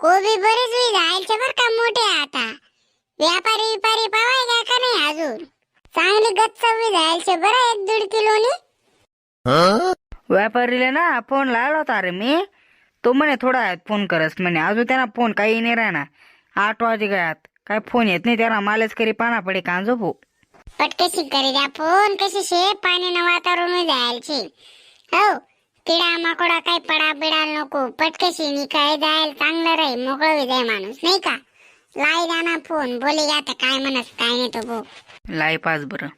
कोबी बरेच जायचे बर का मोठे आता. व्यापारी विपारी पावाय का नाही अजून? चांगले गच्च जायचे बरं एक दीड किलोनी. व्यापारीला ना फोन लावला होता अरे मी. तो म्हणे थोडा वेळात फोन करस म्हणे. अजून त्यांना फोन काही नाही राहणार. आठ वाजे गयात. काय फोन येत नाही त्यांना. मालच करी पाना पडे का झोपू पटकशी करी द्या फोन. कशी शे पाण्यानं वातावरण जायचे हो किडा माकोडा काय पडा बिडा नको. पटकशी नी काय जायला चांगलं राहील मोकळं बी जाय माणूस नाही का? लाई द्या ना फोन बोले तर काय म्हणस काय नाही तो भो लाई पाच बरं.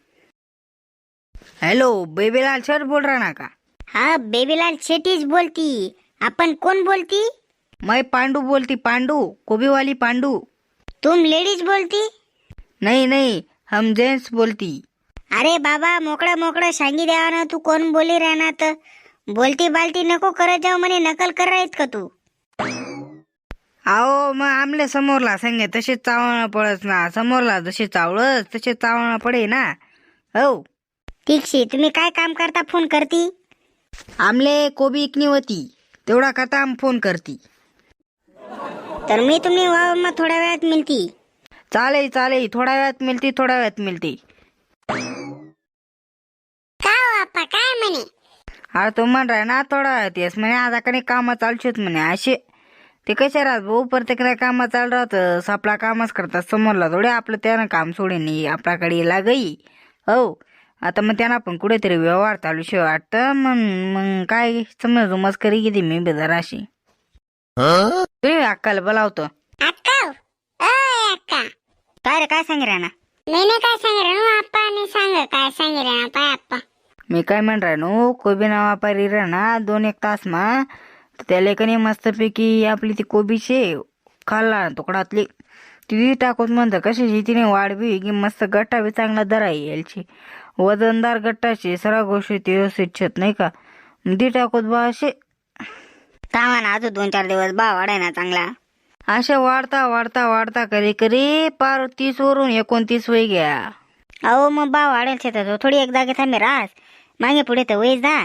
हॅलो बेबीलाल सर बोल रहा ना का? हा बेबीलाल शेटीच बोलती. आपण कोण बोलती? मैं पांडू बोलती पांडू कोबीवाली पांडू. तुम लेडीज बोलती? नहीं नहीं हम जेंट्स बोलती. अरे बाबा मोकळं मोकळं सांगी द्यावा ना तू कोण बोली राहणार तर बोलती बालती नको करत जाऊ म्हणे नकल करायत का तू? आओ मग आमले समोरला संगे तसे चावणं पडत ना. समोरला जसे चावळस तसे चावणं पडे ना. हो. ठीकशी तुम्ही काय काम करता फोन करती? आमले कोबी इकनी होती. तेवढा करता आम फोन करती. तर मी तुम्ही वा मग थोड्या वेळात मिळती चालेल चालेल. थोड्या वेळात मिळती थोड्या वेळात मिळते का आपा काय म्हणे अरे तो म्हण राय ना थोडा येस म्हणे आता कडे कामं चालशीत म्हणे असे ते कसे राहत भाऊ? प्रत्येकाला कामं चालू राहतं आपला कामच करतात समोरला थोडे आपलं त्यानं काम सोडे नाही आपल्याकडे लागई. हो. आता मग त्यांना पण कुठेतरी व्यवहार चालू शे वाटतं मग मग काय समज मज करी किती मी बेदर अशी. तुम्ही अक्काला बोलावतो. अक्का? अय अक्का. काय रे काय सांगे राणा मी नाही काय सांग सांग काय सांग रे पाय आप्पा. मी काय म्हण राहिनो कोबी ना वापारी ना दोन एक तास मा. तर त्याला कनी मस्तपैकी आपली ती कोबीचे खाल्ला ना तुकडातली. ती टाकून म्हणतं कशाची तिने वाढवी की मस्त गट्टा बी चांगला दरा यायची. वजनदार गट्टाची सर्व गोष्टी ती व्यवस्थित छत नाही का? ती टाकूत बा असे थांबा ना अजून दोन चार दिवस बा वाढाय ना चांगला. असे वाढता वाढता वाढता कधी कधी पार तीस वरून एकोणतीस वय घ्या अहो मग बा वाढेल शेतात थोडी एक जागे थांबे रास. मागे पुढे तर वयच जा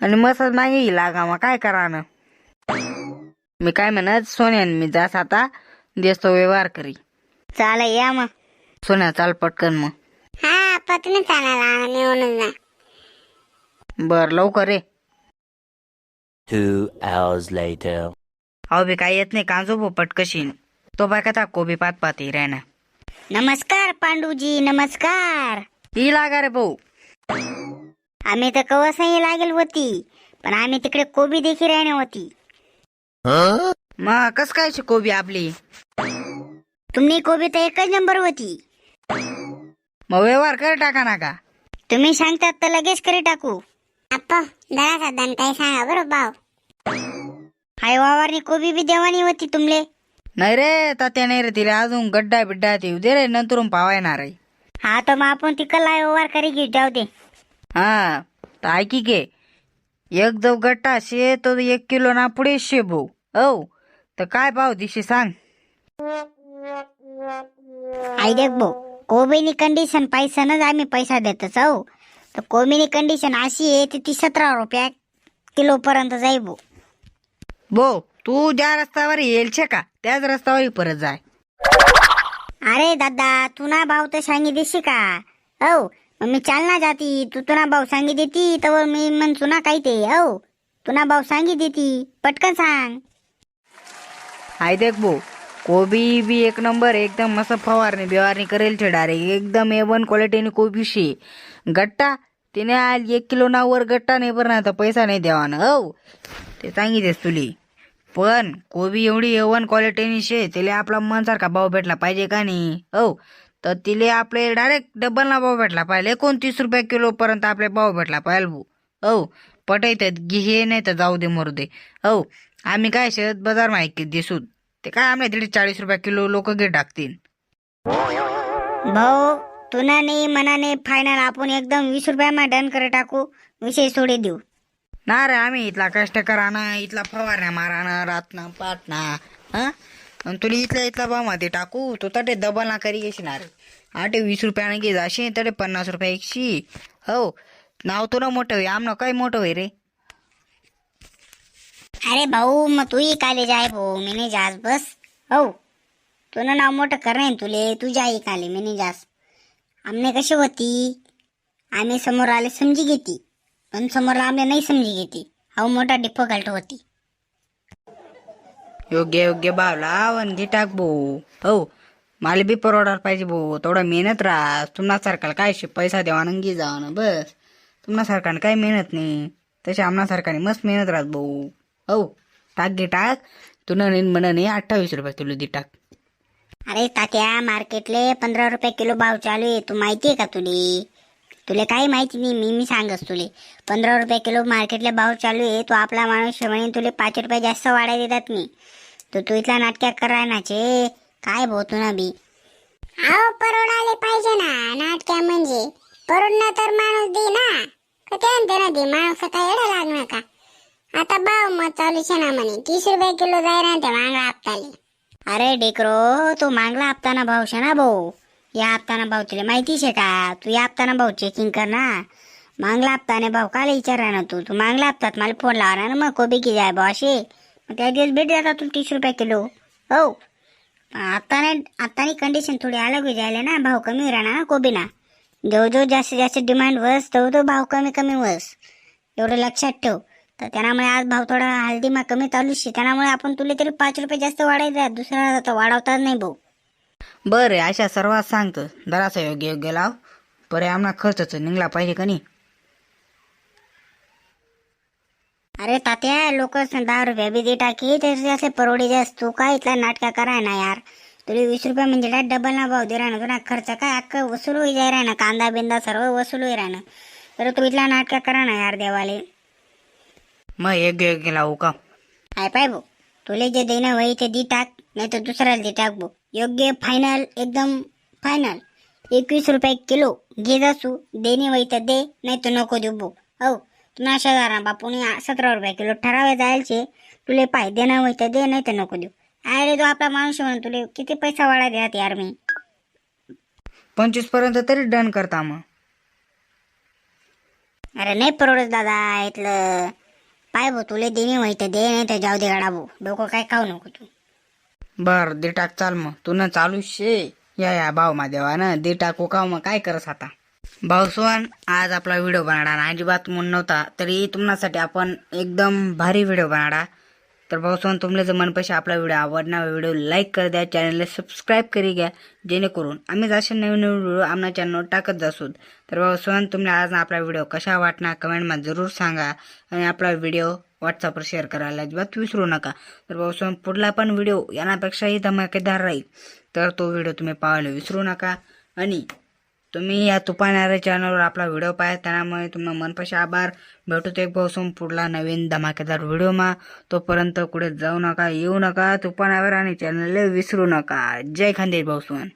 आणि मसाज मागे लागा मग काय करा ना मी काय म्हणत सोन्यान मी जास आता देस तो व्यवहार करी. चाल या मग. सोन्या चाल पटकन मग. हा पत्नी चालायला जा. बर लवकर रे Two hours later. अहो बी काय येत नाही कांजो भो पटकशीन. तो बाय कथा कोबी पात पाती राहना. नमस्कार पांडूजी नमस्कार. ही लागा रे भाऊ. आम्ही तर कवसही लागेल होती पण आम्ही तिकडे कोबी देखील राहणे होती. मग कस काय शी कोबी आपली? तुम्ही कोबी तर एकच नंबर होती. मग व्यवहार कर टाका ना का? तुम्ही सांगतात तर लगेच करे टाकू. अप्पा जरा साधारण काही सांगा बरं भाव हाय वावरनी कोबी बी देवानी होती तुमले. नाही रे तात्या नाही रे तिला अजून गड्डा बिड्डा ते दे रे नंतरून पावायणार आहे. हा तर मग आपण तिकडला व्यवहार करी घेऊ जाऊ दे. हा तर ऐकी के एक जव गट्टा शे तो एक किलो ना पुढे शे भाऊ औ तर काय भाव दिशी सांग. आई देख भाऊ कोबीनी कंडिशन पैसानच आम्ही पैसा देतच हो तर कोबीनी कंडिशन अशी आहे ती ती सतरा रुपया किलो पर्यंत जाई भाऊ बो तू ज्या रस्त्यावर येईल छे का त्याच रस्त्यावर परत जाय. अरे दादा तू ना भाव तर सांगी देशी का? हो मग मी चालना जाती. तू तुना भाव सांगी देती तर मी म्हणतो ना काही ते हो तुना भाव सांगी देती. पटकन सांग. हाय देख भाऊ कोबी बी एक नंबर एकदम मस्त फवारणी बिवारणी करेल छे डायरेक्ट एकदम ए वन क्वालिटीने कोबी शे. गट्टा तिने आल एक किलो ना वर गट्टा नाही बरं ना तर पैसा नाही द्यावा ना हो ते सांगितलेस तुली. पण कोबी एवढी ए वन क्वालिटीनी शे तिला आपला मनसारखा भाव भेटला पाहिजे का नाही हो तर तिले आपले डायरेक्ट डबलना भाव भेटला पाहिजे. एकोणतीस रुपये किलो पर्यंत आपले भाव भेटला पाहिजे भाऊ. हो पटायत घे नाही तर जाऊ दे मरू दे. हो आम्ही काय शेत बाजार माहिती दिसू. ते काय आम्ही दीड चाळीस रुपये किलो लोक घे टाकतील. भाऊ तुना नाही मना नाही फायनल आपण एकदम वीस रुपयामा डन करे टाकू. विषय सोडे देऊ. ना रे आम्ही इथला कष्ट करा इथला फवारण्या माराना रातना पाटना हा? आणि तुला इथला इथला भावमध्ये टाकू? तो तटे डबल ना करी येशील रे आठे वीस रुपयाने घे जाशी तटे पन्नास रुपये एकशी. हो. नाव तुला मोठं होई आमनं काय मोठं होई रे? अरे भाऊ मग तूही काले जाय भाऊ मी नाही जास बस. हो. तुला नाव मोठं कर नाही तुले तू जाई काले मी नाही जास आमने कशी होती? आम्ही समोर आले समजी घेती. पण समोर आमने नाही समजी घेती. हा मोठा डिफिकल्ट होती. योग्य योग्य भाव लाव आणि घे टाक भाऊ. हो मला बी परवडायला पाहिजे भाऊ. थोडा मेहनत राहा. तुम्हाला सरकार काय शे पैसा द्यावा आणि घे जावा ना बस. तुम्हाला सरकारने काय मेहनत नाही. तसे आमना सरकारने मस्त मेहनत राहत भाऊ. हो टाक घे टाक. तू न म्हणा नाही अठ्ठावीस रुपये किलो दे टाक. अरे तात्या मार्केटले पंधरा रुपये किलो भाव चालू आहे. तू माहिती आहे का तुले? तुला काही माहिती नाही मी मी सांगस तुले. पंधरा रुपये किलो मार्केटले भाव चालू आहे तू आपला माणूस म्हणे तुले पाच रुपये जास्त वाढाय देतात मी तर तू इथला नाटक्या करायनाचे काय भाऊ तू ना बी. अहो परवडाले पाहिजे ना नाटक्या म्हणजे. परवडणं तर माणूस दे ना. का ते म्हणते ना दे माणूस काय एवढं लागणार का आता भाव मग चालू छे ना म्हणे तीस रुपये किलो जाय ना ते मागला हप्ताले. अरे डेकरो तू मागला हप्ताना भाव शे ना भाऊ. या हप्ताना भाऊ तुला माहिती शे का तू या हप्ताना भाऊ चेकिंग कर ना. मागला हप्ताने भाऊ काला विचारा ना तू? तू मागला हप्तात मला फोन लावणार ना मग कोबी की जाय भाऊ असे मग त्या दिवस भेट जातात तू तीस रुपये किलो. हो. आत्ताने आत्तानी कंडिशन थोडी अलग होई जायला ना भाव कमी राहणार ना कोबी ना जो जो जास्तीत जास्त डिमांड वस तो तो भाव कमी कमी वस एवढं लक्षात ठेव. तर त्यामुळे आज भाव थोडा हल्दी मग कमी चालूच शे त्यामुळे आपण तुला तरी पाच रुपये जास्त वाढायचा दुसरा तर वाढवतात नाही भाऊ. बरं अशा सर्वात सांगतो. जरासा योग्य योग्य लाव. बरे आम्हाला खर्चच निघला पाहिजे का नाही? अरे तात्या लोक दहा रुपये बी दे टाकी असे परवडी जास्त. तू काय इथला नाटका कराय ना यार. तुला वीस रुपये म्हणजे डबल ना भाव दे राहणं. तुला खर्च काय अख्खं वसूल होई जाय राहणं. कांदा बिंदा सर्व वसूल होई राहणं. तर तू इथला नाटका करा ना यार देवाले. मग योग्य योग्य लावू का? काय पाय भाऊ. तुले जे देणं होई ते दी टाक नाही तर दुसऱ्याला दे टाक भाऊ योग्य फायनल एकदम फायनल एकवीस रुपये किलो घे जासू देणे होई तर दे नाही तर नको देऊ भाऊ हो तुला शेजारा बापूने सतरा रुपये किलो ठरावे जायचे. तुले पाय देणं होई तर दे नाही तर नको देऊ. अरे तू आपला माणूस म्हणून तुले किती पैसा वाढा द्यात यार मी. पंचवीसपर्यंत तरी डन करता मग. अरे नाही परवडत दादा इथलं पाय भाऊ तुले देणे माहिती दे नाही तर जाऊ दे गाडा भाऊ डोकं काय खाऊ नको तू. बर दे टाक चाल मग. तू ना चालू शे. या या भाऊ माझ्या ना. दे टाकू का मग. काय करस आता? भाऊ सोहन आज आपला व्हिडिओ बनाडा अजिबात म्हणून नव्हता. तरी तुमच्यासाठी आपण एकदम भारी व्हिडिओ बनाडा तर भाऊ सोन तुमले जर मनपैसे आपला व्हिडिओ आवडणार व्हिडिओ लाईक कर द्या चॅनलला सबस्क्राईब करी घ्या जेणेकरून आम्ही जसे नवीन नवीन व्हिडिओ आमना चॅनलवर टाकत जासूत तर भाऊ सोन तुम्हाला आज आपला व्हिडिओ कशा वाटणार कमेंटमध्ये जरूर सांगा. आणि आपला व्हिडिओ व्हॉट्सअपवर शेअर करायला अजिबात विसरू नका. तर भाऊ पुढला पण व्हिडिओ यापेक्षाही धमाकेदार राहील. तर तो व्हिडिओ तुम्ही पाहायला विसरू नका. आणि तुम्ही या तुपाणाऱ्या चॅनलवर आपला व्हिडिओ पाहा त्यामुळे तुम्हाला मनपाशी आभार. भेटू ते एक भाऊसून पुढला नवीन धमाकेदार व्हिडिओमा तोपर्यंत कुठे जाऊ नका येऊ नका. तुफानावर आणि चॅनलला विसरू नका. जय खानदेश भाऊसून